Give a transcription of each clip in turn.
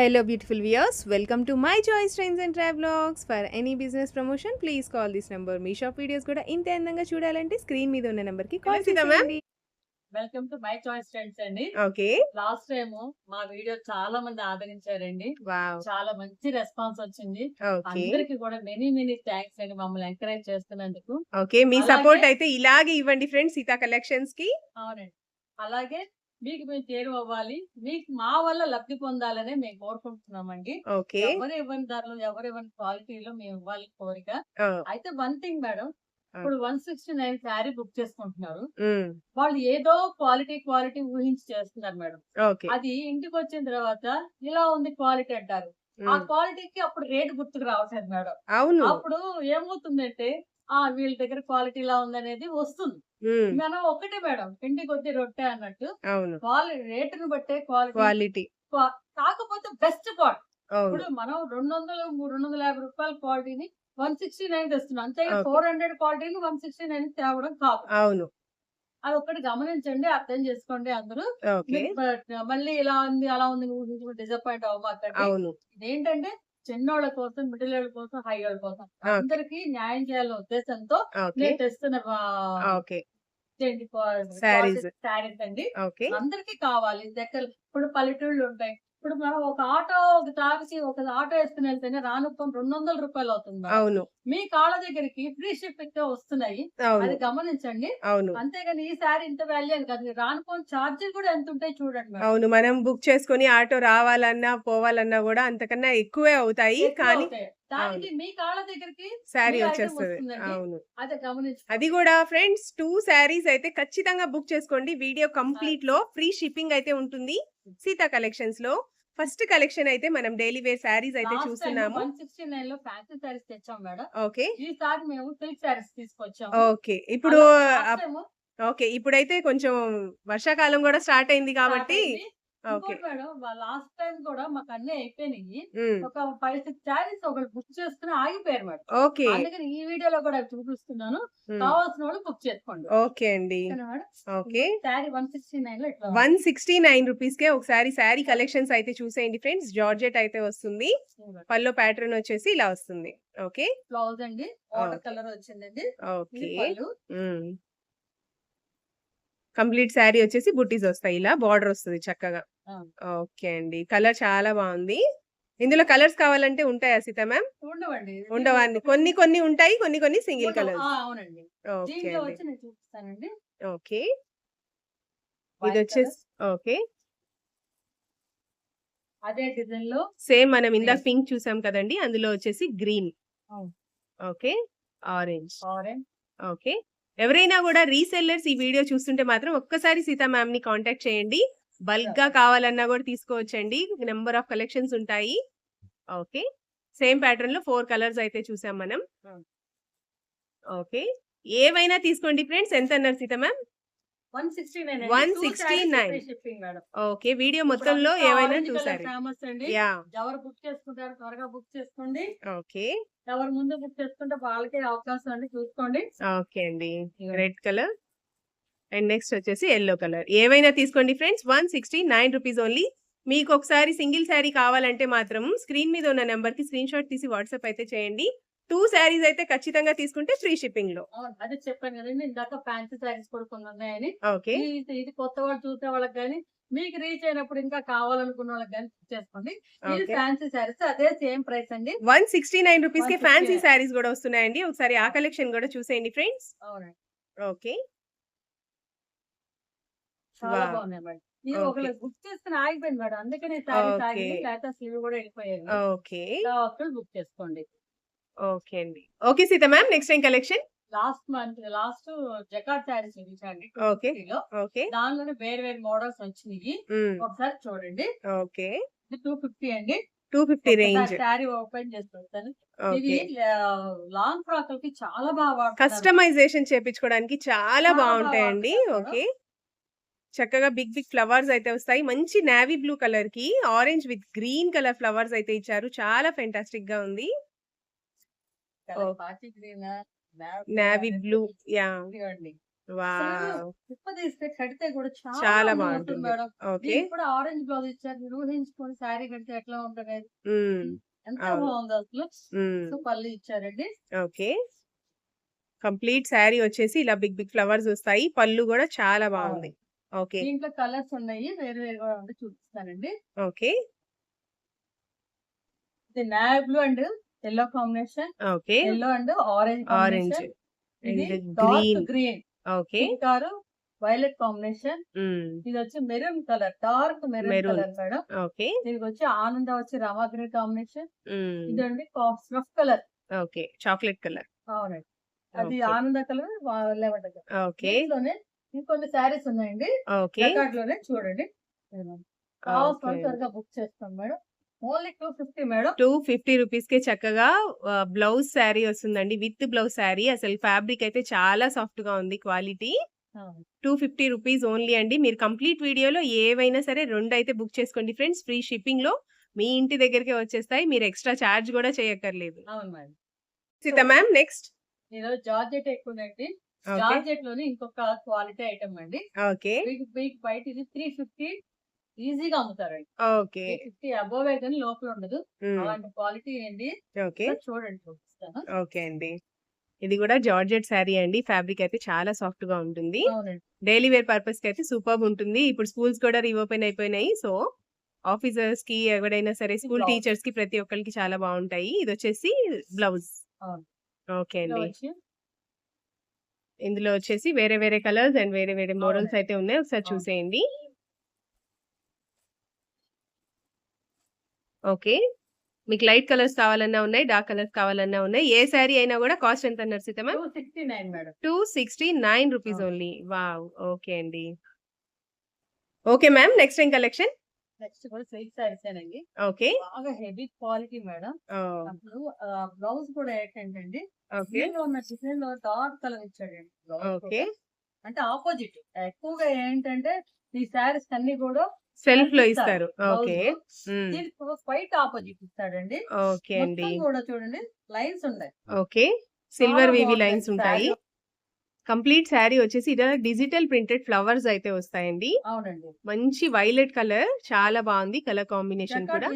Hello, beautiful viewers. Welcome to my choice trains and travelogs. For any business promotion, please call this number. మీ shop videos కూడా ఇంత అందంగా చూడాలంటే screen మీద ఉన్న నెంబర్కి కాల్. చేయండి welcome to my choice friends అండి. ఓకే లాస్ట్ టైం మా వీడియో చాలా మంది ఆదరించారండి. వావ్ చాలా మంచి రెస్పాన్స్ వచ్చింది. ఓకే అందరికి కూడా మెనీ మెనీ థ్యాంక్స్ అండి మమ్మల్ని ఎంకరేజ్ చేస్తున్నందుకు. ఓకే మీ సపోర్ట్ అయితే ఇలాగే ఇవ్వండి ఫ్రెండ్స్ సీతా కలెక్షన్స్కి. అవునండి. అలాగే మీకు మేము చేరువ అవ్వాలి. మీకు మా వల్ల లబ్ధి పొందాలనే మేము కోరుకుంటున్నామండి. ఎవరు ఇవ్వని ధరలు ఎవరు ఇవ్వని క్వాలిటీలో మేము ఇవ్వాలి కోరిక. అయితే వన్ థింగ్ మేడం ఇప్పుడు one sixty nine saree book చేసుకుంటున్నారు. వాళ్ళు ఏదో క్వాలిటీ క్వాలిటీ ఊహించి చేస్తున్నారు మేడం. అది ఇంటికి వచ్చిన తర్వాత ఇలా ఉంది క్వాలిటీ అంటారు. ఆ క్వాలిటీకి అప్పుడు రేట్ గుర్తుకు రావట్లేదు మేడం. అవును. అప్పుడు ఏమవుతుందంటే ఆ వీళ్ళ దగ్గర క్వాలిటీ ఇలా ఉందనేది వస్తుంది. మనం ఒకటే మేడం పిండి కొద్ది రొట్టె అన్నట్టు క్వాలిటీ రేటును బట్టే క్వాలిటీ కాకపోతే బెస్ట్ క్వాలిటీ ఇప్పుడు మనం రెండు వందలు మూడు రెండు వందల యాభై రూపాయల క్వాలిటీని వన్ సిక్స్టీ నైన్ తెస్తున్నాం. అంతే. ఫోర్ హండ్రెడ్ క్వాలిటీని వన్ సిక్స్టీ నైన్ తేవడం కాదు. అవును. అది ఒకటి గమనించండి అర్థం చేసుకోండి అందరూ. మళ్ళీ ఇలా ఉంది అలా ఉంది డిసప్పాయింట్ అవ్వమాకండి ఇదేంటంటే చిన్నోళ్ళ కోసం మిడిల్ వాళ్ళ కోసం హై వాళ్ళ కోసం. అందరికి న్యాయం చేయాలనే ఉద్దేశంతో నేను తెస్తున్న. శారీస్. అండి. అందరికి కావాలి. దగ్గర ఇప్పుడు పల్లెటూళ్ళు ఉంటాయి. ఇప్పుడు మనం ఒక ఆటో ఒక తాగిసి ఒక ఆటో వేసుకుని వెళ్తేనే రానుప్పం రెండు వందల రూపాయలు అవుతుంది. అవును. మీ కాళ్ళ దగ్గరికి ఫ్రీ షిప్పింగ్తో వస్తున్నాయి. అది గమనించండి. అవును. అంతేగాని ఈ శారీ ఇంత వాల్యూ అని కాదు. రానుపోని ఛార్జీలు కూడా ఎంత ఉంటాయి చూడండి. అవును మనం బుక్ చేసుకొని ఆటో రావాలన్నా పోవాలన్నా కూడా అంతకన్నా ఎక్కువే అవుతాయి. కానీ. దానికి మీ కాళ్ళ దగ్గరికి శారీ వచ్చేస్తుంది. అవును. అదే గమనించు. అది కూడా ఫ్రెండ్స్ టూ శారీస్ అయితే ఖచ్చితంగా బుక్ చేసుకోండి. వీడియో కంప్లీట్లో ఫ్రీ షిప్పింగ్ అయితే ఉంటుంది. సీతా కలెక్షన్స్లో. ఫస్ట్ కలెక్షన్ అయితే మనం డైలీ వేర్ శారీస్ అయితే చూస్తున్నాము. వన్ సిక్స్టీ నైన్లో ఫ్యాన్సీ శారీస్ తెచ్చాం మేడం. ఓకే. ఈసారి మేము సిల్క్ శారీస్ తీసుకొచ్చాము. ఓకే. ఇప్పుడు ఓకే ఇప్పుడైతే కొంచెం వర్షాకాలం కూడా స్టార్ట్ అయింది కాబట్టి మేడం లాస్ట్ టైం కూడా మాకు అన్ని అయిపోయినాయి. ఒక ఫైవ్ సిక్స్ శారీస్ ఒకటి బుక్ చేసుకుని ఆగిపోయారు మేడం. ఓకే. అందుకని ఈ వీడియోలో కూడా చూపిస్తున్నాను. కావాల్సిన వాళ్ళు బుక్ చేసుకోండి. ఓకే అండి. ఓకే. శారీ వన్ సిక్స్టీ నైన్లో ఇట్లా వన్ సిక్స్టీ నైన్ రూపీస్ కే ఒకసారి శారీ కలెక్షన్స్ అయితే చూసేయండి ఫ్రెండ్స్. జార్జెట్ అయితే వస్తుంది. పల్లో ప్యాటర్న్ వచ్చేసి ఇలా వస్తుంది. ఓకే? బ్లౌజ్ అండి. వాటర్. కలర్ వచ్చిందండి. ఓకే. కంప్లీట్ శారీ వచ్చేసి బుట్టీస్ వస్తాయి. ఇలా బార్డర్ వస్తుంది చక్కగా. ఓకే అండి. కలర్ చాలా బాగుంది. ఇందులో కలర్స్ కావాలంటే ఉంటాయా సీత మ్యామ్? ఉండవండి. ఉండవండి కొన్ని కొన్ని ఉంటాయి కొన్ని కొన్ని సింగిల్. కలర్స్. ఓకే అండి. ఓకే. ఇది వచ్చేసి. ఓకే. అదే డిజైన్లో సేమ్ మనం ఇందాక Yes. పింక్ చూసాం కదండి అందులో వచ్చేసి green. Okay. Orange. Orange. Okay. ఎవరైనా కూడా రీసెల్లర్స్ ఈ వీడియో చూస్తుంటే మాత్రం ఒక్కసారి సీతా మ్యామ్ని కాంటాక్ట్ చేయండి. బల్క్గా కావాలన్నా కూడా తీసుకోవచ్చండి. నెంబర్ ఆఫ్ కలెక్షన్స్ ఉంటాయి. ఓకే సేమ్ ప్యాటర్న్లో ఫోర్ కలర్స్ అయితే చూసాం మనం. ఓకే ఏవైనా తీసుకోండి ఫ్రెండ్స్ ఎంత అన్నారు Seetha ma'am one sixty nine 169. Shipping madam okay video మొత్తంలో ఏవైనా చూసారు. ఎవరు బుక్ చేసుకుంటారు త్వరగా బుక్ చేసుకోండి. ఓకే. ఎవరు ముందు బుక్ చేసుకుంటే వాళ్ళకే అవకాశం అండి చూసుకోండి. ఓకే అండి. రెడ్ కలర్ అండ్ నెక్స్ట్ వచ్చేసి ఎల్లో కలర్ ఏవైనా తీసుకోండి friends one sixty nine rupees only మీకు ఒకసారి సింగిల్ శారీ కావాలంటే మాత్రం స్క్రీన్ మీద ఉన్న నెంబర్కి స్క్రీన్ షాట్ తీసి వాట్సాప్ అయితే చేయండి. టూ శారీస్ అయితే ఖచ్చితంగా తీసుకుంటే ఫ్రీ షిప్పింగ్లో. అదే చెప్పాను కదండి ఇందాక ఫ్యాన్సీ శారీస్ కూడా కొన్ని ఉన్నాయని ఓకే ఇది కొత్త వాళ్ళు చూసే వాళ్ళకి కానీ మీకు రీచ్ అయినప్పుడు ఇంకా కావాలనుకున్న వాళ్ళకి కానీ చేసుకోండి ఇది ఫ్యాన్సీ శారీస్ అదే సేమ్ ప్రైస్ అండి. వన్ సిక్స్టీ నైన్ రూపీస్కి 169. ఫ్యాన్సీ శారీస్ కూడా వస్తున్నాయండి. ఒకసారి ఆ కలెక్షన్ కూడా చూసేయండి ఫ్రెండ్స్ అవునండి. ఓకే. చాలా Wow. బాగున్నాయి మేడం. ఇది Okay. ఒకళ్ళు బుక్ చేసుకుని ఆగిపోయింది మేడం. అందుకని శారీస్ లేకపోతే కూడా వెళ్ళిపోయాయి. ఓకే. బుక్ చేసుకోండి. ఓకే అండి. Okay Seetha ma'am next time collection last month last jacquard sarees చూపించండి ఓకే ఓకే. దానిలోనే వేరే వేరే మోడల్స్ వచ్చినాయి. ఒకసారి చూడండి. ఓకే. టూ ఫిఫ్టీ అండి. Two fifty range saree open చేసి పెడతాను. ఇది లాంగ్ ఫ్రాక్కి చాలా బాగా. కస్టమైజేషన్ చేపించుకోవడానికి చాలా బాగుంటాయండి. బాగా ఓకే. చక్కగా బిగ్ బిగ్ ఫ్లవర్స్ అయితే వస్తాయి. మంచి నావీ బ్లూ కలర్కి orange with green colour flowers అయితే ఇచ్చారు. చాలా ఫెంటాస్టిక్గా ఉంది కలర్ ఓ. పాచి గ్రీన్ నావీ బ్లూ యా తీస్తే కడితే కూడా చాలా. మేడం. ఓకే. కూడా ఆరెంజ్ బ్లౌజ్ ఇచ్చారు. మీరు ఊహించుకోండి శారీ కడితే ఎట్లా ఉంటది. ఎంత అసలు. సో, పళ్ళు ఇచ్చారండి. ఓకే. కంప్లీట్ శారీ వచ్చేసి ఇలా బిగ్ బిగ్ ఫ్లవర్స్ వస్తాయి. పళ్ళు గూడా చాలా. అవును. ఓకే. దీంట్లో కలర్స్ ఉన్నాయి. వేరు ఉండి చూపిస్తానండి. ఓకే. ఇది navy blue and yellow combination. Okay. Yellow and orange orange green. Green. Okay. Pink or violet combination. ఇది వచ్చి maroon colour. Dark maroon. Colour madam. Okay. దీనికి వచ్చి ఆనంద వచ్చి రామా గ్రీన్ కాంబినేషన్. ఇదండి cough snuff colour. Okay. Chocolate colour. అవునండి. అది. ఆనంద కలర్ లెవెండర్ కలర్. ఓకే. దీంట్లోనే ఇంకొన్ని శారీస్ ఉన్నాయండి. ఓకే. లోనే చూడండి. త్వరగా బుక్ చేస్తాం మేడం. Only 250 madam. 250 రూపీస్‌కే చక్కగా బ్లౌజ్ శారీ వస్తుందండి. With blouse saree. అసలు ఫ్యాబ్రిక్ అయితే చాలా సాఫ్ట్‌గా ఉంది క్వాలిటీ. అవును. 250 రూపీస్ ఓన్లీ అండి. మీరు కంప్లీట్ వీడియోలో ఏవైనా సరే 2 అయితే బుక్ చేసుకోండి ఫ్రెండ్స్. ఫ్రీ షిప్పింగ్‌లో మీ ఇంటి దగ్గరికే వచ్చేస్తాయి. మీరు ఎక్స్‌ట్రా చార్జ్ గూడా చేయక్కర్లేదు. అవును మేడం. Seetha ma'am next. ఈరోజు జార్జెట్ ఎక్కువండి. ఓకే. జార్జెట్లోని ఇంకొక క్వాలిటీ ఐటమ్ అండి. ఓకే. బయట ఇది 350 ఈజీగా అమ్ముతారండి. ఓకే. 350 అబోవే కానీ లోపల ఉండదు. అలాంటి క్వాలిటీ అండి. ఓకే. చూడండి చూపిస్తాను. ఓకే అండి. ఇది గూడా జార్జెట్ శారీ అండి. ఫ్యాబ్రిక్ అయితే చాలా సాఫ్ట్‌గా ఉంటుంది. అవునండి. డైలీ వేర్ పర్పస్‌కి అయితే సూపర్బ్ ఉంటుంది. ఇప్పుడు స్కూల్స్ కూడా రీఓపెన్ అయిపోయినాయి. సో, ఆఫీసర్స్‌కి ఎవరైనా సరే స్కూల్ బ్లౌజ్. టీచర్స్‌కి ప్రతి ఒక్కళ్ళకి చాలా బావుంటాయి. ఇదొచ్చేసి బ్లౌజ్. అవును. ఓకే అండి. ఇందులో వచ్చేసి వేరే వేరే కలర్స్ అండ్ వేరే వేరే మోడల్స్. అయితే ఉన్నాయి. ఒకసారి. చూసేయండి. ఓకే. మీకు లైట్ కలర్స్ కావాలన్నా ఉన్నాయి. డార్క్ కలర్స్ కావాలన్నా ఉన్నాయి. ఏ శారీ అయినా గూడా కాస్ట్ ఎంత అన్నారు Seetha ma'am? 269 madam. 269 rupees. Only. Wow! Okay అండి. Okay ma'am. నెక్స్ట్ ఏం కలెక్షన్? నెక్స్ట్ కూడా సిల్క్ శారీసేనండి. ఓకే. బాగా హెవీ క్వాలిటీ మేడం. అప్పుడు బ్లౌజ్ కూడా డిజైన్లో డార్క్ కలర్ ఇచ్చాడండి. ఓకే. కూడా. అంటే ఆపోజిట్. ఎక్కువగా ఏంటంటే ఈ శారీస్ అన్ని కూడా సెల్ఫ్‌లో ఇస్తారు ఇస్తారు. ఓకే. క్వైట్ ఆపోజిట్ ఇస్తాడండి. ఓకే అండి. కూడా చూడండి లైన్స్ ఉన్నాయి. ఓకే. సిల్వర్ వీవి లైన్స్ ఉంటాయి. కంప్లీట్ శారీ వచ్చేసి ఇలా డిజిటల్ ప్రింటెడ్ ఫ్లవర్స్ అయితే వస్తాయండి. అవునండి. మంచి వైలెట్ కలర్ చాలా బాగుంది. కలర్ కాంబినేషన్ కూడా.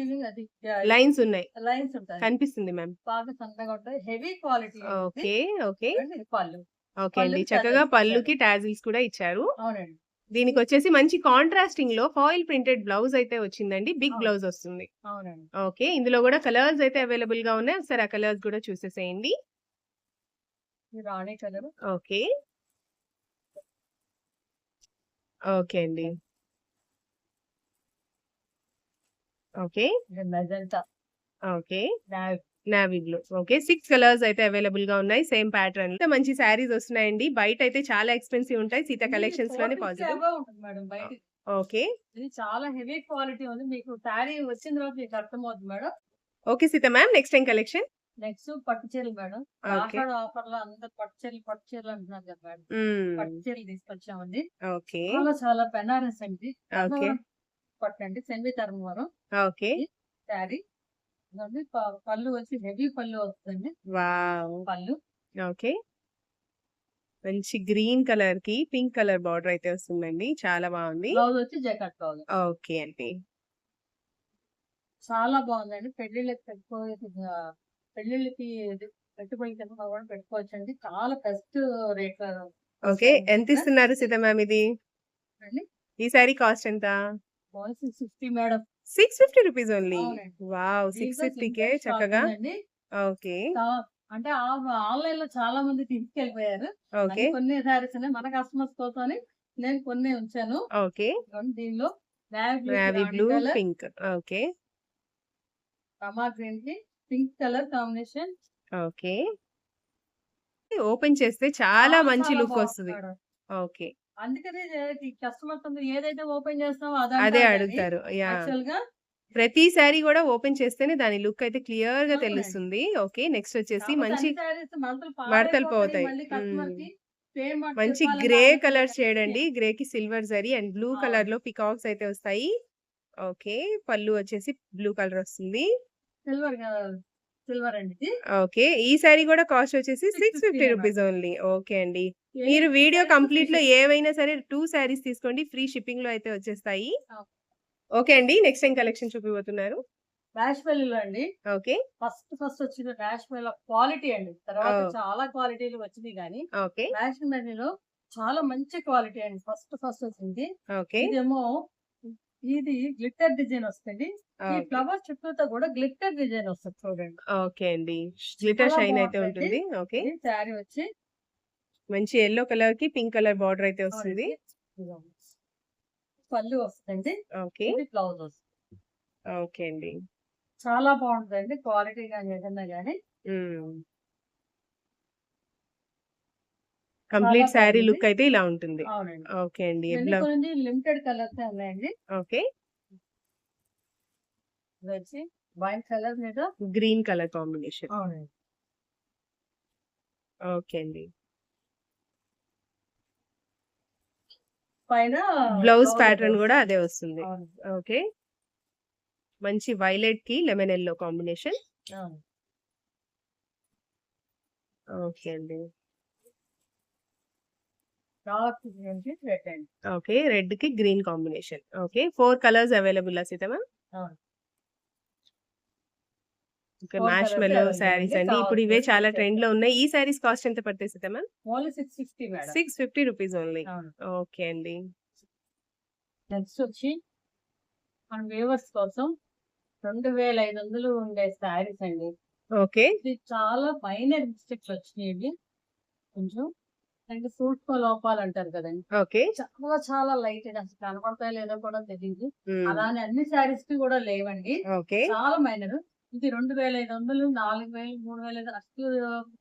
లైన్స్ ఉన్నాయి. లైన్స్ ఉంటాయి. కనిపిస్తుంది మ్యామ్. బాగా సన్నగా ఉంటాయి. Heavy quality okay. ఓకే. పళ్ళు. ఓకే అండి. చక్కగా. పళ్ళుకి టాజిల్స్ కూడా ఇచ్చారు. అవునండి. దీనికొచ్చేసి మంచి కాంట్రాస్టింగ్లో ఫాయిల్ ప్రింటెడ్ బ్లౌజ్ అయితే వచ్చిందండి. బిగ్. బ్లౌజ్ వస్తుంది. ఓకే. ఇందులో కూడా కలర్స్ అయితే అవైలబుల్గా ఉన్నాయి. ఒకసారి ఆ కలర్స్ కూడా చూసేసేయండి. ఓకే. ఓకే అండి. Okay. Okay. Navy. Blue. Okay. 6 colours అయితే అవైలబుల్గా ఉన్నాయి. Same pattern. మంచి శారీస్ వస్తున్నాయండి. బయట అయితే చాలా ఎక్స్‌పెన్సివ్ ఉంటాయి. సీత కలెక్షన్స్లోనే 450 పాసిబుల్. అబోవ్ ఉంటుంది మేడం బయటికి. ఓకే. ఇది చాలా హెవీ క్వాలిటీ ఉంది. మీకు శారీ వచ్చిన తర్వాత మీకు అర్థమవుతుంది madam. Okay Seetha ma'am. Next ఏం కలెక్షన్? నెక్స్ట్ పట్టు చీరలు మేడం. ఓకే. ఆషాఢ ఆఫర్‌లో అందరూ పట్టు చీరలు, పట్టు చీరలు అంటున్నారు కదా మేడం. పట్టు హ్మ్. చీరలు తీసుకొచ్చామండి. ఓకే. చాలా చాలా బెనారస్ అండి. పట్టు అండి. Semi Dharmavaram okay. శారీ. ప పళ్ళు వచ్చి హెవీ పళ్ళు వస్తుందండి. వావ్! పళ్ళు. ఓకే. మంచి గ్రీన్ కలర్కి పింక్ కలర్ బార్డర్ అయితే వస్తుందండి. చాలా బాగుంది. బ్లౌజ్ వచ్చి జకార్డ్ బ్లౌజ్. ఓకే అండి. చాలా బాగుందండి. పెళ్ళిళ్ళకి పెట్టుకోవచ్చు. ఆహ్, పెళ్ళిళ్ళకి ఇది పెట్టుబడి కింద కూడా పెట్టుకోవచ్చండి. చాలా బెస్ట్ రేట్‌లో ఓకే. ఎంత. ఇస్తున్నారు సీత మ్యామ్ ఇది? అండి. ఈ సారీ కాస్ట్ ఎంత? Only 650 madam. 650 rupees only. అవునండి. వావ్! దీంట్లో 650కే సింగిల్ స్టాక్ చక్కగా ఉందండి. ఓకే. కా అంటే ఆ ఆన్‌లైన్‌లో చాలా మంది తీసుకెళ్ళిపోయారు. ఓకే. కొన్ని ఉన్నాయి. మన కస్టమర్స్ కోసమని నేను కొన్ని ఉంచాను. ఓకే. ఇదిగోండి దీనిలో navy blue colour, pink. Okay. Rama గ్రీన్‌కి pink colour combination. Okay. Open చేస్తే చాలా మంచి లుక్ వస్తది. ఓకే. అందుకనే కస్టమర్స్ ఏదైతే ఓపెన్ చేస్తామో అది అడుగుతారు. యాహ్! యాక్చువల్‌గా ప్రతి సారీ కూడా ఓపెన్ చేస్తేనే దాని లుక్ అయితే క్లియర్‌గా అవునండి. తెలుస్తుంది. ఓకే. నెక్స్ట్ వచ్చేసి మంచి మడతలు. పోతాయి. మంచి గ్రే కలర్ షేడ్ అండి. గ్రేకి సిల్వర్ జరీ అండ్ బ్లూ. కలర్లో పికాక్స్ అయితే వస్తాయి. ఓకే. పళ్ళు వచ్చేసి బ్లూ కలర్ వస్తుంది. సిల్వర్గా సిల్వర్ అండి ఓకే. ఈ సారీ కూడా కాస్ట్ వచ్చేసి 650 650 మేడం. Rupees only. ఓకే అండి. మీరు వీడియో కంప్లీట్‌లో తీసుకో ఏవైనా సరే 2 సారీస్ తీసుకోండి. ఫ్రీ షిప్పింగ్‌లో అయితే వచ్చేస్తాయి. ఓకే అండి. నెక్స్ట్ ఏం కలెక్షన్ చూపిబోతున్నారు? డాష్ మెల్లీలో అండి. ఓకే. ఫస్ట్ ఫస్ట్ వచ్చిన డాష్ మెల్లో క్వాలిటీ అండి. తర్వాత! చాలా క్వాలిటీలు వచ్చినాయి గానీ, ఓకే. డాష్ మెల్లీలో చాలా మంచి క్వాలిటీ అండి. ఫస్ట్ ఫస్ట్ వచ్చింది. ఓకే. ఇదేమో ఇది గ్లిట్టర్ డిజైన్ వస్తది. ఈ. ఫ్లవర్ చుట్టూతా కూడా గ్లిట్టర్ డిజైన్ వస్తది చూడండి. ఓకే అండి. గ్లిటర్ చాలా షైన్ అయితే. ఉంటుంది. ఓకే. శారీ వచ్చి మంచి యెల్లో కలర్‌కి పింక్ కలర్ బార్డర్ అయితే వస్తుంది. పళ్ళు వస్తదండి. ఓకే. బ్లౌజ్ వస్తది. ఓకే అండి. చాలా బావుంటదండి. క్వాలిటీ గాని ఏదన్నా గాని. హ్మ్. చాలా కంప్లీట్ శారీ. లుక్ అయితే ఇలా ఉంటుంది. ఓకే అండి. లిమిటెడ్ కలర్సే ఉన్నాయండి. ఓకే. వైన్ కలర్ మీద గ్రీన్ కలర్ కాంబినేషన్. ఓకే అండి. పైన బ్లౌజ్ ప్యాటర్న్. కూడా అదే వస్తుంది. ఓకే. మంచి వైలెట్‌కి లెమన్ యెల్లో కాంబినేషన్. ఓకే అండి. డార్క్ గ్రీన్‌కి రెడ్ అండి. ఓకే. రెడ్‌కి గ్రీన్ కాంబినేషన్. ఓకే. 4 కలర్స్ అవైలబులా సీతమ్మ? అవును. ఓకే. 4 మ్యాష్ అవైలబుల్ శారీస్ అండి. ఇప్పుడు ఇవే చాలా చూసేద్దాం. ట్రెండ్‌లో ఉన్నాయి. ఈ శారీస్ కాస్ట్ ఎంత పడతాయి Seethamma? Only 650 madam. 650 rupees only. Okay అండి. నెక్స్ట్ వచ్చి మన వ్యూవర్స్ కోసం 2500 ఉండే శారీస్ అండి. ఓకే. ఇది చాలా మైనర్ మిస్టేక్స్ వచ్చినాయండి. కొంచెం అంటే సూక్ష్మ లోపాలు అంటారు కదండీ! ఓకే. చాలా చాలా లైట్. అసలు కనపడతాయో లేదో కూడా తెలీదు. హ్మ్. అలా అని అన్ని శారీస్‌కి కూడా లేవండి. ఓకే. చాలా మైనర్. ఇది 2500, 4000, 3000 అసలు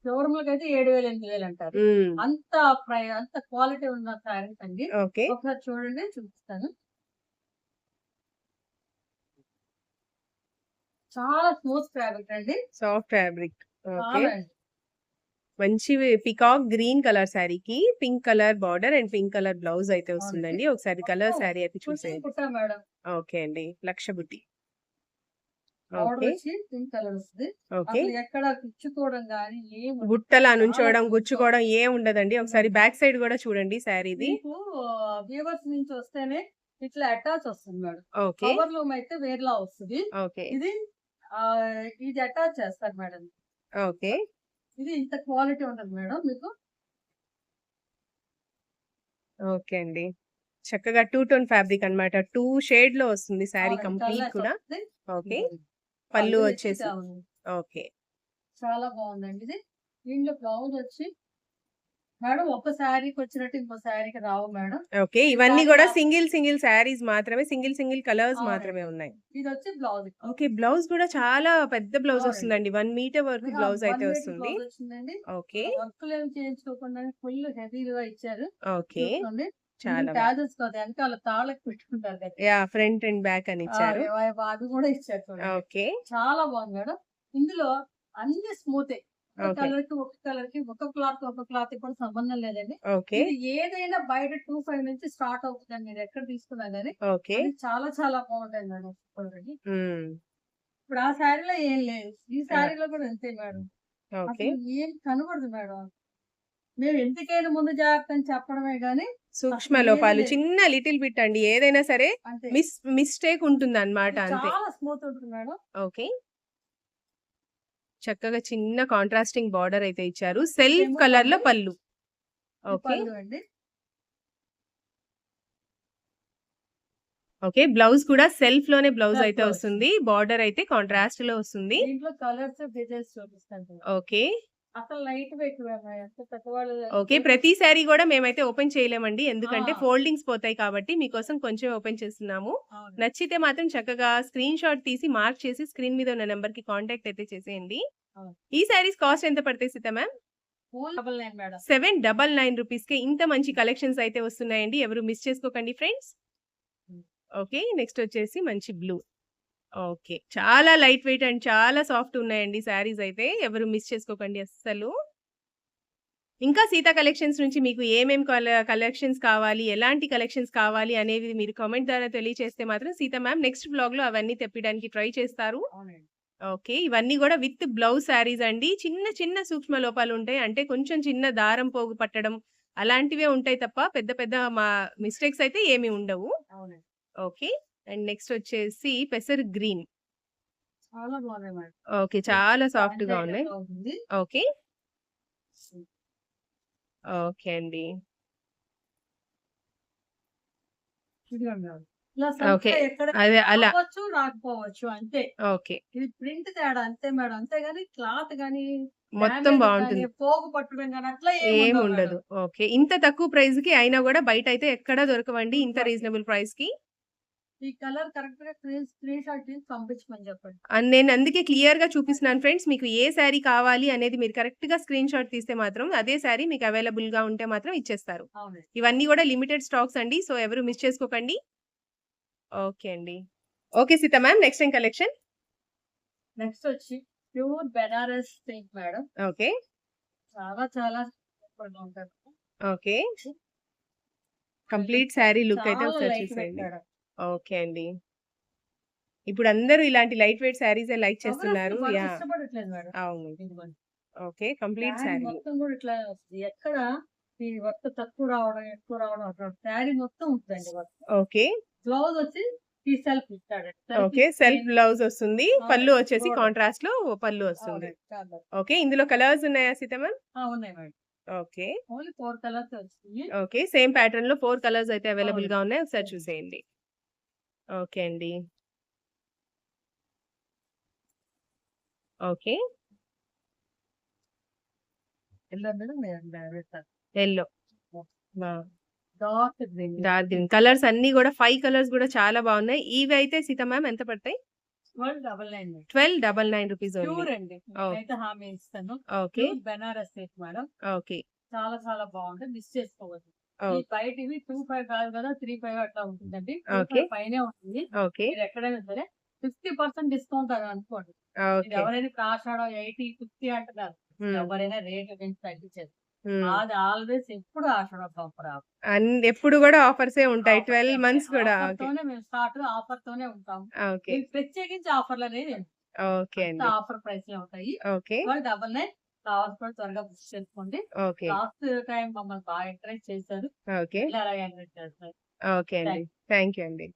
షోరూమ్‌లకైతే 7000, 8000 అంటారు. హ్మ్. అంత ప్రై అంత క్వాలిటీ ఉన్న శారీస్ అండి. ఒకసారి చూడండి చూపిస్తాను. చాలా స్మూత్ ఫ్యాబ్రిక్ అండి. Soft fabric. ఓకే. మంచి పికాక్ గ్రీన్ కలర్ శారీకి pink colour border and pink colour blouse అయితే. వస్తుందండి. ఒకసారి కలర్ శారీ అయితే చూసేయండి. మేడం. ఓకే అండి. లక్ష బుట్టి. చాలా నుంచోవడం, గుచ్చుకోవడం ఏం ఉండదండి. ఒకసారి. బ్యాక్ సైడ్ కూడా చూడండి శారీది. మీకు వ్యూవర్స్ నుంచి వస్తేనే ఇట్లా అటాచ్ వస్తుంది మేడం. ఓకే. కవర్ లూమ్ అయితే వేరేలా వస్తది. ఇది ఇది అటాచ్ చేస్తారు మేడం. ఓకే. ఇది ఇంత క్వాలిటీ ఉంటది మేడం మీకు. ఓకే అండి. చక్కగా టూ టోన్ ఫ్యాబ్రిక్ అన్నమాట. 2 షేడ్‌లో వస్తుంది శారీ. కంప్లీట్ కూడా. ఓకే. పళ్ళు పళ్ళు వచ్చి వచ్చేసి. ఓకే. చాలా బాగుందండి ఇది. దీంట్లో బ్లౌజ్ వచ్చి మేడం ఒక శారీకి వచ్చినట్టు ఇంకో శారీకి రావు మేడం. ఓకే. ఇవన్నీ కూడా సింగిల్ సింగిల్ శారీస్ మాత్రమే. Single single colours. మాత్రమే ఉన్నాయి. బ్లౌజ్. ఓకే. బ్లౌజ్ కూడా చాలా పెద్ద బ్లౌజ్. వస్తుందండి. 1 మీటర్ వరకు! బ్లౌజ్ 1 అయితే వస్తుంది. ఓకే. వర్కులేమి చేయించుకోకుండానే ఫుల్ హెవీగా ఇచ్చారు. ఓకే. చాలా వెనకాల పెట్టుకుంటారు కదా! యాహ్! ఫ్రంట్ అండ్ బ్యాక్ అని! ఇచ్చారు. అవి కూడా ఇచ్చారు. ఓకే. చాలా బాగుంది మేడం. ఇందులో అన్ని స్మూతే. ఒక ఓకే. కలర్‌కి, ఒక కలర్‌కి, ఒక క్లాత్, ఒక క్లాత్‌కి కూడా సంబంధం లేదండి. ఏదైనా బయట 25 నుంచి స్టార్ట్ అవుతుందండి. మీరు ఎక్కడ తీసుకున్నా గాని. చాలా చాలా బాగుంటాయి మేడం. ఇప్పుడు ఆ శారీలో ఏం లేదు. ఈ! శారీలో కూడా అంతే మేడం. ఏం కనబడదు మేడం. మేము ఎందుకైనా ముందు జాగ్రత్త అని చెప్పడమే గాని సూక్ష్మ లోపాలు. చిన్న లిటిల్ బిట్ అండి. ఏదైనా సరే. మిస్ మిస్టేక్ ఉంటుందన్నమాట ఇది అంతే. చాలా స్మూత్ ఉంటుంది మేడం. ఓకే. చక్కగా చిన్న కాంట్రాస్టింగ్ బార్డర్ అయితే ఇచ్చారు. సెల్ఫ్ ఇదేమో కలర్‌లో పళ్ళు. ఓకే. ఓకే. బ్లౌజ్ కూడా బ్లౌజ్ సెల్ఫ్ అయితే బ్లౌజ్. వస్తుంది. బార్డర్ అయితే వస్తుంది. దీంట్లో కలర్స్, డిజైన్స్ చూపిస్తాను చూడండి. ఓకే. ఓకే. ప్రతి శారీ కూడా మేమైతే ఓపెన్ చేయలేమండి. ఎందుకంటే! ఫోల్డింగ్స్ పోతాయి కాబట్టి మీకోసం కొంచెం ఓపెన్ చేస్తున్నాము. నచ్చితే మాత్రం చక్కగా స్క్రీన్ షాట్ తీసి మార్క్ చేసి స్క్రీన్ మీద ఉన్న నంబర్‌కి కాంటాక్ట్ అయితే చేసేయండి. ఈ శారీస్ కాస్ట్ ఎంత పడతాయి సీత మ్యామ్? Only 99 madam. 799 రూపీస్‌కే ఇంత మంచి కలెక్షన్స్ అయితే వస్తున్నాయండి. ఎవరు మిస్ చేసుకోకండి ఫ్రెండ్స్. ఓకే. నెక్స్ట్ వచ్చేసి మంచి బ్లూ. ఓకే. చాలా లైట్ వెయిట్ అండ్ చాలా సాఫ్ట్ ఉన్నాయండి శారీస్ అయితే. ఎవరు మిస్ చేసుకోకండి అస్సలు. ఇంకా సీత కలెక్షన్స్ నుంచి మీకు ఏమేం కల కలెక్షన్స్ కావాలి, ఎలాంటి కలెక్షన్స్ కావాలి అనేవి మీరు కామెంట్ ద్వారా తెలియచేస్తే మాత్రం సీత మ్యామ్ నెక్స్ట్ వ్లాగ్‌లో అవన్నీ తెప్పియడానికి ట్రై చేస్తారు. ఓకే. ఇవన్నీ గూడా విత్ బ్లౌజ్ శారీస్ అండి. చిన్న చిన్న సూక్ష్మ లోపాలుంటాయి. అంటే కొంచెం చిన్న దారం పోగు పట్టడం అలాంటివే ఉంటాయి తప్ప పెద్ద పెద్ద మా మిస్టేక్స్ అయితే ఏమి ఉండవు. ఓకే. అండ్ నెక్స్ట్ వచ్చేసి పెసర్ గ్రీన్. చాలా బాగున్నాయి మేడం. ఓకే. చాలా ఫ్యాన్సీ సాఫ్ట్‌గా ఉన్నాయి. ఓకే. అండి. ఇలా ఓకే. ఎక్కడ అదే అలా. రాకపోవచ్చు అంతే. ఓకే. ఇది ప్రింట్ తేడా అంతే మేడం. క్లాత్ గాని, మొత్తం డ్యామేజ్ బావుంటుంది. గాని, పోగు పట్టడం అట్లా ఏముండదు. మేడం. ఓకే. ఇంత తక్కువ ప్రైస్‌కి అయినా గూడా బయటైతే ఎక్కడ దొరకవండి ఇంత. రీజనబుల్ ప్రైస్‌కి. ఈ కలర్ కరెక్ట్‌గా స్క్రీన్ స్క్రీన్ షాట్ తీసి పంపించమని చెప్పండి. అండ్ నేను అందుకే క్లియర్‌గా చూపిస్తున్నాను ఫ్రెండ్స్. మీకు ఏ శారీ కావాలి అనేది మీరు కరెక్ట్‌గా స్క్రీన్ షాట్ తీస్తే మాత్రం అదే శారీ మీకు అవైలబుల్‌గా ఉంటే మాత్రం ఇచ్చేస్తారు. ఇవన్నీ గూడా లిమిటెడ్ స్టాక్స్ అండి. సో ఎవరు మిస్ చేసుకోకండి. ఓకే అండి. ఓకే సీత మ్యామ్ నెక్స్ట్ ఏం కలెక్షన్? నెక్స్ట్ వచ్చి pure Banaras silk madam. Okay. చాలా చాలా. ఓకే. కంప్లీట్ శారీ లుక్ అయితే ఒకసారి చూసేయండి. ఓకే అండి. ఇప్పుడు అందరూ ఇలాంటి లైట్ వెయిట్ శారీసే లైక్ చేస్తున్నారు. అవును. ఓకే. Complete saree. మొత్తం కూడా ఇట్లా. ఎక్కడ ఈ వర్క్ తక్కువ రావడం, ఎక్కువ రావడం అట్లా శారీ మొత్తం ఉంటదండి. ఓకే. బ్లౌజ్ వచ్చి ఈ సెల్ఫ్ ఇస్తాడండి. Self okay. సెల్ఫ్ బ్లౌజ్ వస్తుంది. పళ్ళు. వచ్చేసి బోర్డర్. కాంట్రాస్ట్‌లో పళ్ళు వస్తుంది. ఓకే. ఇందులో కలర్స్ ఉన్నాయా సీత మ్యామ్? ఆ! ఉన్నాయి madam. Okay. Only 4 colours. Okay. Same ప్యాటర్న్‌లో 4 కలర్స్ అయితే అవైలబుల్‌గా అవునండి. ఉన్నాయి. ఒకసారి. చూసేయండి. ఓకే అండి. ఓకే. ఎల్లో నేను! Dark green. Dark green. Colours అన్నీ గూడా 5 కలర్స్ గూడా చాలా బావున్నాయి. ఇవైతే సీత మ్యామ్ ఎంత పడతాయి? 1299 madam. 1299 rupees. Okay. Banaras madam. Okay. చాలా చాలా బాగుంటది. మిస్ చేసుకోవద్దు. ఈ ఓకే. బయటివి 25 కాదు కదా 35 అట్లా ఉంటుందండి. ఓకే. 25 పైనే ఉంటుంది. ఓకే. మీరు ఎక్కడైనా సరే 50% డిస్కౌంట్ అని అనుకోండి. ఓకే. ఎవరైనా ఆషాఢం 80, 50 అంటున్నారు. ఎవరైనా రేట్లు పెంచి తగ్గించేది. అది ఆల్వేస్ ఎప్పుడు ఆషాఢం ఆఫర్ ఆఫర్. అన్ ఎప్పుడు గూడా ఆఫర్సే ఉంటాయి. ఆఫర్సే 12 ఉంటాయి. మంత్స్ కూడా. ఓకే. మేము స్టార్ట్ ఆఫర్‌తోనే ఉంటాం. ఓకే. మీకు ప్రత్యేకించి ఆఫర్‌లనేవి ఓకే అంతా అండి. ఆఫర్ ప్రైస్‌లే ఉంటాయి. ఓకే. 1299 కావాల్సిన త్వరగా బుక్ చేసుకోండి. లాస్ట్ టైమ్ మమ్మల్ని బాగా ఎంకరేజ్ చేశారు. ఓకే. ఎంకరేజ్ చేస్తారు. ఓకే అండి. థాంక్ యూ అండి.